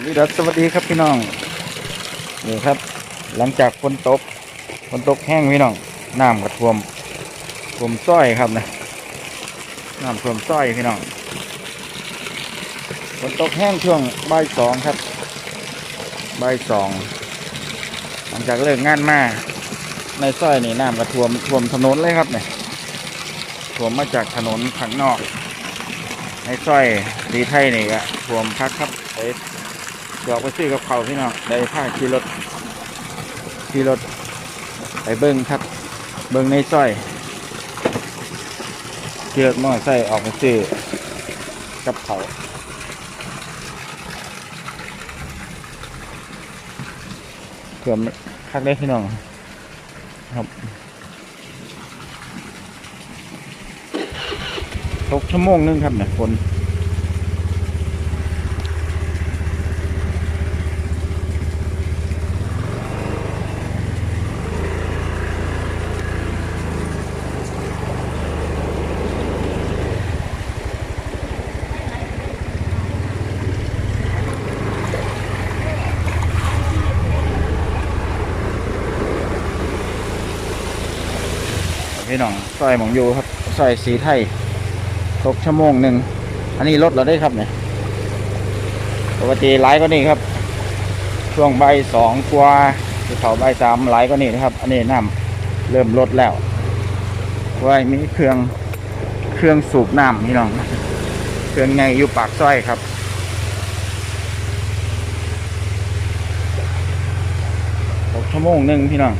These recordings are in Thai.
วัสดีครับสวัสดีครับพี่น้องนี่ครับ หลังจากฝนตกฝนตกแห้งพี่น้องน้ำก็ท่วมท่วมซ้อยครับนะน้ำท่วมซ้อยพี่น้องฝนตกแห้งช่วงบ่ายสองครับบ่ายสองหลังจากเลิกงานมาในซอยนี่น้ำก็ท่วมท่วมถนนเลยครับเนี่ยท่วมมาจากถนนข้างนอกในซอยดีไทยนี่ก็ท่วมพักครับไป เดี๋ยวไปซื้อกับเขาพี่น้องได้ผ้าขี่รถขี่รถไปเบิ้งครับ เบิ้งในซอยขี่รถมอเตอร์ไซค์ออกไปซื้อกับเขาเกือบคักได้พี่น้องครับตกชั่วโมงนึงครับเนี่ยฝน พี่น้องซอยหมองอยู่ครับซอยสีไทยตกชั่วโมงหนึ่งอันนี้รถเราได้ครับเนี่ยปกติหลายก็นี่ครับ ช่วงใบสองกว่าที่เขาใบสามหลายก็นี่นะครับ อันนี้น้ำเริ่มลดแล้วไว้มีเครื่องเครื่องสูบน้ำพี่น้องเครื่องไงอยู่ปากซอยครับตกชั่วโมงหนึ่งพี่น้อง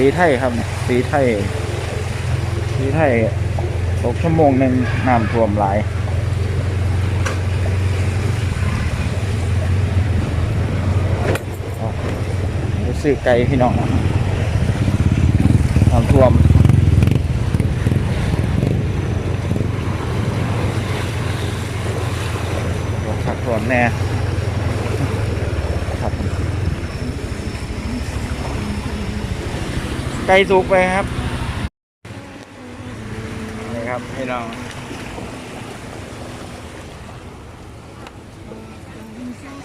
สีไทยครับสีไทย สีไทยตกชั่วโมงหนึ่งน้ำท่วมหลายไปซื้อไก่พี่น้องน้ำท่วมท่วมขักท่วมแน่ครับ ไก่สุกไปครับนี่ครับพี่น้อง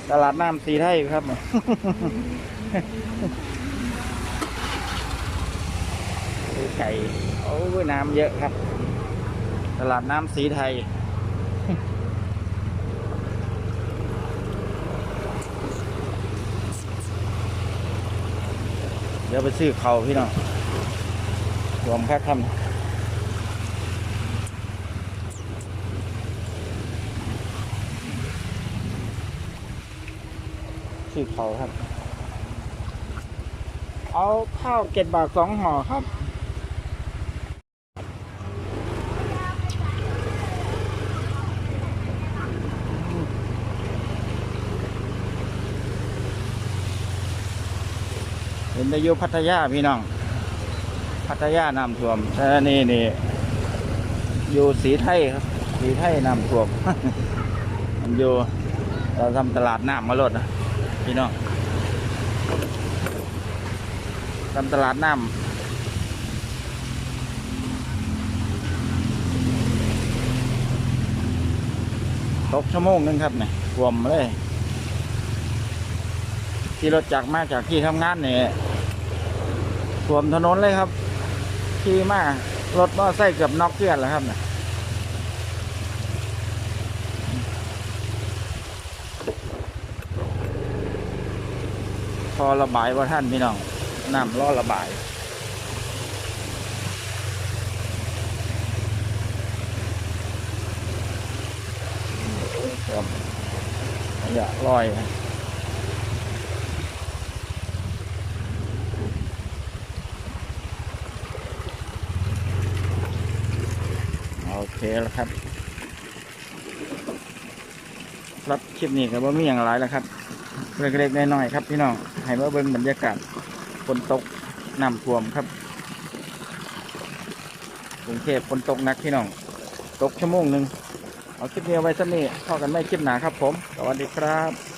ตลาดน้ำสีไทยครับ ไก่โอ้ยน้ำเยอะครับ ตลาดน้ำสีไทยเดี๋ยวไปซื้อเขาพี่น้อง รวมแค่คำซื้อเขาวครับ เอาข้าวเก็ดบาทสองห่อครับเห็นแต่อยู่พัทยาพี่น้อง พัทยาน้ำท่วมแต่นี่นี่อยู่สีไทยครับ สีไทยน้ำท่วมมันอยู่เราทำตลาดน้ำมาลดนะพี่น้องทำตลาดน้ำตกชั่วโมงนึงครับเนี่ยท่วมเลย ที่รถจักรมาจากที่ทำงานเนี่ยสวมถนนเลยครับ ขี่มารถมอไซค์เกือบน็อกเกลือนแล้วครับเนี่ยพอระบายว่าท่านพี่น้องน้ำรอระบายครับอย่าลอย แล้วครับรับคลิปนี้ก็บ่มีอย่างไรแล้วครับเล็กๆน้อยๆครับพี่น้องให้มาเบิ้งบรรยากาศฝนตกน้ำท่วมครับกรุงเทพฝนตกหนักพี่น้อง ตกชั่วโมงหนึ่งเอาคลิปนี้เอาไว้สักนี้พอกันไม่คลิปหนาครับผม สวัสดีครับ